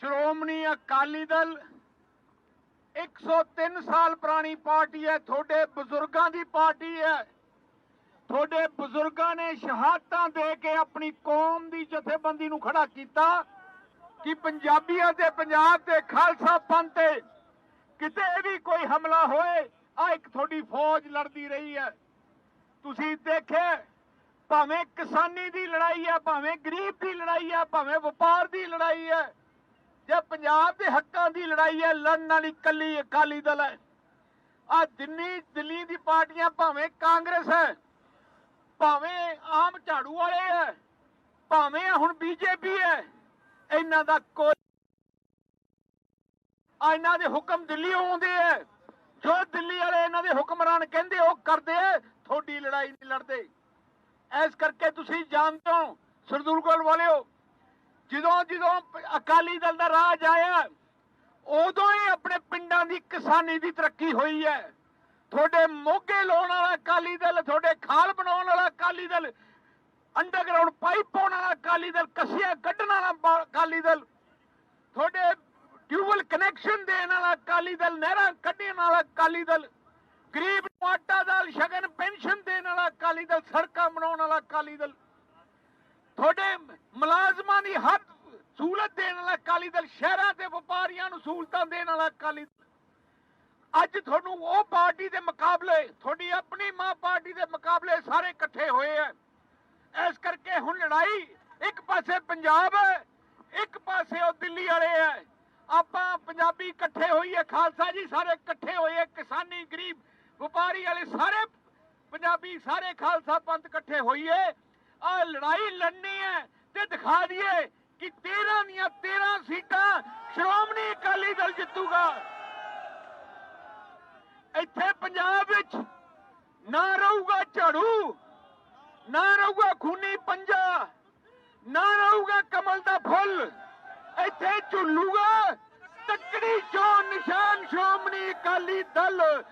ਸ਼੍ਰੋਮਣੀ ਅਕਾਲੀ ਦਲ 103 ਸਾਲ ਪੁਰਾਣੀ ਪਾਰਟੀ ਹੈ, ਤੁਹਾਡੇ ਬਜ਼ੁਰਗਾਂ ਦੀ ਪਾਰਟੀ ਹੈ। ਤੁਹਾਡੇ ਬਜ਼ੁਰਗਾਂ ਨੇ ਸ਼ਹਾਦਤਾਂ ਦੇ ਕੇ ਆਪਣੀ ਕੌਮ ਦੀ ਜਥੇਬੰਦੀ ਨੂੰ ਖੜਾ ਕੀਤਾ ਕਿ ਪੰਜਾਬੀਆਂ ਤੇ ਪੰਜਾਬ ਤੇ ਖਾਲਸਾ ਪੰਥ ਤੇ ਕਿਤੇ ਵੀ ਕੋਈ ਹਮਲਾ ਹੋਏ, ਆ ਇੱਕ ਤੁਹਾਡੀ ਫੌਜ ਲੜਦੀ ਰਹੀ ਹੈ। ਤੁਸੀਂ ਦੇਖੇ ਭਾਵੇਂ ਕਿਸਾਨੀ ਦੀ ਲੜਾਈ ਹੈ, ਭਾਵੇਂ ਗਰੀਬ ਦੀ ਲੜਾਈ ਹੈ, ਭਾਵੇਂ ਵਪਾਰ ਦੀ ਲੜਾਈ ਹੈ ਜੇ ਪੰਜਾਬ ਦੇ ਹੱਕਾਂ ਦੀ ਲੜਾਈ ਹੈ, ਲੜਨ ਵਾਲੀ ਕੱਲੀ ਅਕਾਲੀ ਦਲ ਹੈ। ਆ ਦਿੱਲੀ ਦਿੱਲੀ ਦੀ ਪਾਰਟੀਆਂ ਭਾਵੇਂ ਕਾਂਗਰਸ ਹੈ, ਭਾਵੇਂ ਆਮ ਝਾੜੂ ਵਾਲੇ ਹੈ, ਭਾਵੇਂ ਹੁਣ ਬੀਜੇਪੀ ਹੈ, ਇਹਨਾਂ ਦਾ ਕੋਈ ਆ ਇਹਨਾਂ ਦੇ ਹੁਕਮ ਦਿੱਲੀ ਆਉਂਦੇ ਹੈ। ਜੋ ਦਿੱਲੀ ਵਾਲੇ ਇਹਨਾਂ ਦੇ ਹੁਕਮਰਾਨ ਕਹਿੰਦੇ, ਉਹ ਕਰਦੇ ਹੈ, ਤੁਹਾਡੀ ਲੜਾਈ ਨਹੀਂ ਲੜਦੇ। ਇਸ ਕਰਕੇ ਤੁਸੀਂ ਜਾਣਦੇ ਹੋ ਸਰਦੂਲਗੜ੍ਹ ਵਾਲਿਓ ਜਦੋਂ ਜਦੋਂ ਅਕਾਲੀ ਦਲ ਦਾ ਰਾਜ ਆਇਆ, ਉਦੋਂ ਹੀ ਆਪਣੇ ਪਿੰਡਾਂ ਦੀ ਕਿਸਾਨੀ ਦੀ ਤਰੱਕੀ ਹੋਈ ਹੈ। ਤੁਹਾਡੇ ਮੋਗੇ ਲਾਉਣ ਵਾਲਾ ਅਕਾਲੀ ਦਲ, ਤੁਹਾਡੇ ਖਾਲ ਬਣਾਉਣ ਵਾਲਾ ਅਕਾਲੀ ਦਲ ਅੰਡਰਗਰਾਉਂਡ ਪਾਈਪ ਪਾਉਣ ਵਾਲਾ ਅਕਾਲੀ ਦਲ, ਕਸੀਆਂ ਕੱਢਣ ਵਾਲਾ ਅਕਾਲੀ ਦਲ, ਤੁਹਾਡੇ ਟਿਊਬਲ ਕਨੈਕਸ਼ਨ ਦੇਣ ਵਾਲਾ ਅਕਾਲੀ ਦਲ, ਨਹਿਰਾਂ ਕੱਢਣ ਵਾਲਾ ਅਕਾਲੀ ਦਲ, ਗਰੀਬ ਨੂੰ ਆਟਾ ਦਾਲ, ਸ਼ਗਨ, ਪੈਨਸ਼ਨ ਦੇਣ ਵਾਲਾ ਅਕਾਲੀ ਦਲ, ਸੜਕਾਂ ਬਣਾਉਣ ਵਾਲਾ ਅਕਾਲੀ ਦਲ। ਤੁਹਾਡੇ ਮੁਲਾਜ਼ਮਾਂ ਦੀ ਹਰ ਸਹੂਲਤ ਦੇਣ ਵਾਲਾ ਅਕਾਲੀ ਦਲ, ਸ਼ਹਿਰਾਂ ਤੇ ਵਪਾਰੀਆਂ ਨੂੰ ਸਹੂਲਤਾਂ ਦੇਣ ਵਾਲਾ ਅਕਾਲੀ ਅੱਜ ਤੁਹਾਨੂੰ ਉਹ ਪਾਰਟੀ ਦੇ ਮੁਕਾਬਲੇ, ਤੁਹਾਡੀ ਆਪਣੀ ਮਾਂ ਪਾਰਟੀ ਦੇ ਮੁਕਾਬਲੇ ਸਾਰੇ ਇਕੱਠੇ ਹੋਏ ਐ ਇਸ ਕਰਕੇ ਹੁਣ ਲੜਾਈ ਇੱਕ ਪਾਸੇ ਪੰਜਾਬ ਹੈ, ਇੱਕ ਪਾਸੇ ਉਹ ਦਿੱਲੀ ਵਾਲੇ ਐ ਆਪਾਂ ਪੰਜਾਬੀ ਇਕੱਠੇ ਹੋਈਏ ਖਾਲਸਾ ਜੀ ਸਾਰੇ ਇਕੱਠੇ ਹੋਏ ਕਿਸਾਨੀ, ਗਰੀਬ, ਵਪਾਰੀ ਵਾਲੇ ਸਾਰੇ, ਪੰਜਾਬੀ ਸਾਰੇ ਖਾਲਸਾ ਪੰਥ ਇਕੱਠੇ ਹੋਈਏ ਆ ਲੜਾਈ ਲੜਨੀ ਹੈ ਤੇ ਦਿਖਾ ਦਈਏ ਕਿ 13 ਦੀਆਂ 13 ਸੀਟਾਂ ਸ਼੍ਰੋਮਣੀ ਅਕਾਲੀ ਦਲ ਜਿੱਤੂਗਾ। ਇੱਥੇ ਪੰਜਾਬ ਵਿੱਚ ਨਾ ਰਹੂਗਾ ਝਾੜੂ, ਨਾ ਰਹੂਗਾ ਖੂਨੀ ਪੰਜਾ, ਨਾ ਰਹੂਗਾ ਕਮਲ ਦਾ ਫੁੱਲ। ਇੱਥੇ ਝੁੱਲੂਗਾ ਤੱਕੜੀ ਚੋਂ ਨਿਸ਼ਾਨ ਸ਼੍ਰੋਮਣੀ ਅਕਾਲੀ ਦਲ।